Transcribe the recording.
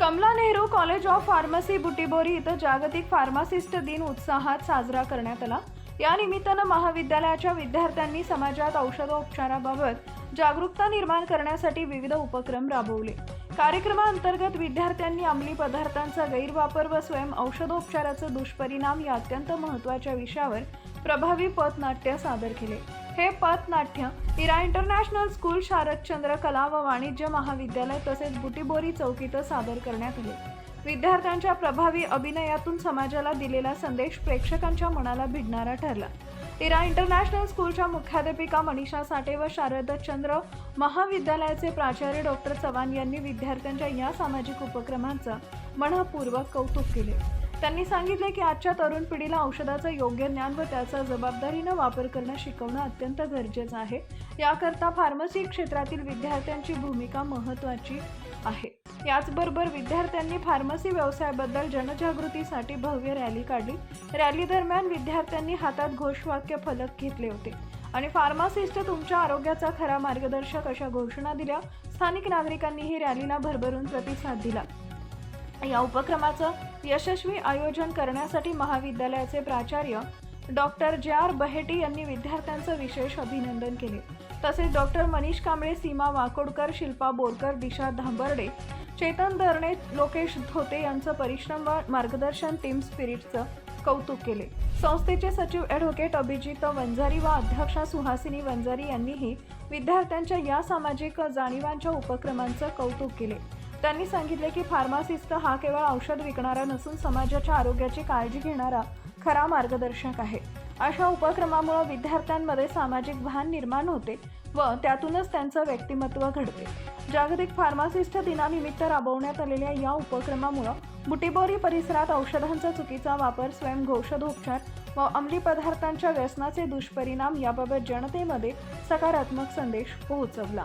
Kamala Nehru college of pharmacy Butibori इथं जागतिक pharmacist दिन उत्साहात साजरा करण्यात आला. या निमित्तानं महाविद्यालयाच्या विद्यार्थ्यांनी समाजात औषधोपचाराबाबत जागरूकता निर्माण करण्यासाठी विविध उपक्रम राबवले. कार्यक्रमाअंतर्गत विद्यार्थ्यांनी अंमली पदार्थांचा गैरवापर व स्वयं औषधोपचाराचे दुष्परिणाम या अत्यंत महत्त्वाच्या विषयावर प्रभावी पथनाट्य सादर केले. हे पथनाट्य इरा इंटरनॅशनल स्कूल शारदचंद्र कला व वाणिज्य महाविद्यालय तसेच बुटीबोरी चौकीत सादर करण्यात आले. विद्यार्थ्यांच्या प्रभावी अभिनयातून समाजाला दिलेला संदेश प्रेक्षकांच्या मनाला भिडणारा ठरला. इरा इंटरनॅशनल स्कूलच्या मुख्याध्यापिका मनीषा साठे व शारदचंद्र महाविद्यालयाचे प्राचार्य डॉक्टर चव्हाण यांनी विद्यार्थ्यांच्या या सामाजिक उपक्रमांचं मनपूर्वक कौतुक केले. त्यांनी सांगितले की आजच्या तरुण पिढीला औषधाचं योग्य ज्ञान व त्याचा जबाबदारीनं वापर करणं शिकवणं अत्यंत गरजेचं आहे. याकरता फार्मसी क्षेत्रातील विद्यार्थ्यांची भूमिका महत्त्वाची आहे. याचबरोबर विद्यार्थ्यांनी फार्मसी व्यवसायाबद्दल जनजागृतीसाठी भव्य रॅली काढली. रॅली दरम्यान विद्यार्थ्यांनी हातात घोषवाक्य फलक घेतले होते. आणि फार्मासिस्ट तुमच्या आरोग्याचा खरा मार्गदर्शक अशा घोषणा दिल्या. स्थानिक नागरिकांनीही रॅलीला भरभरून प्रतिसाद दिला. या उपक्रमाचं यशस्वी आयोजन करण्यासाठी महाविद्यालयाचे प्राचार्य डॉक्टर जे आर बहेटी यांनी विद्यार्थ्यांचं विशेष अभिनंदन केले. तसेच डॉक्टर मनीष कांबळे सीमा वाकोडकर शिल्पा बोरकर दिशा धांबर्डे चेतन दरणे लोकेश धोते यांचं परिश्रम व मार्गदर्शन टीम स्पिरिटचं कौतुक केले. संस्थेचे सचिव ॲडव्होकेट अभिजित वंजारी व अध्यक्षा सुहासिनी वंजारी यांनीही विद्यार्थ्यांच्या या सामाजिक जाणीवांच्या उपक्रमांचं कौतुक केले. त्यांनी सांगितले की फार्मासिस्ट हा केवळ औषध विकणारा नसून समाजाच्या आरोग्याची काळजी घेणारा खरा मार्गदर्शक आहे. अशा उपक्रमामुळे विद्यार्थ्यांमध्ये सामाजिक भान निर्माण होते व त्यातूनच त्यांचं व्यक्तिमत्व घडते. जागतिक फार्मासिस्ट दिनानिमित्त राबवण्यात आलेल्या या उपक्रमामुळे बुटीबोरी परिसरात औषधांचा चुकीचा वापर स्वयं औषधोपचार व अंमली पदार्थांच्या व्यसनाचे दुष्परिणाम याबाबत जनतेमध्ये सकारात्मक संदेश पोहोचवला.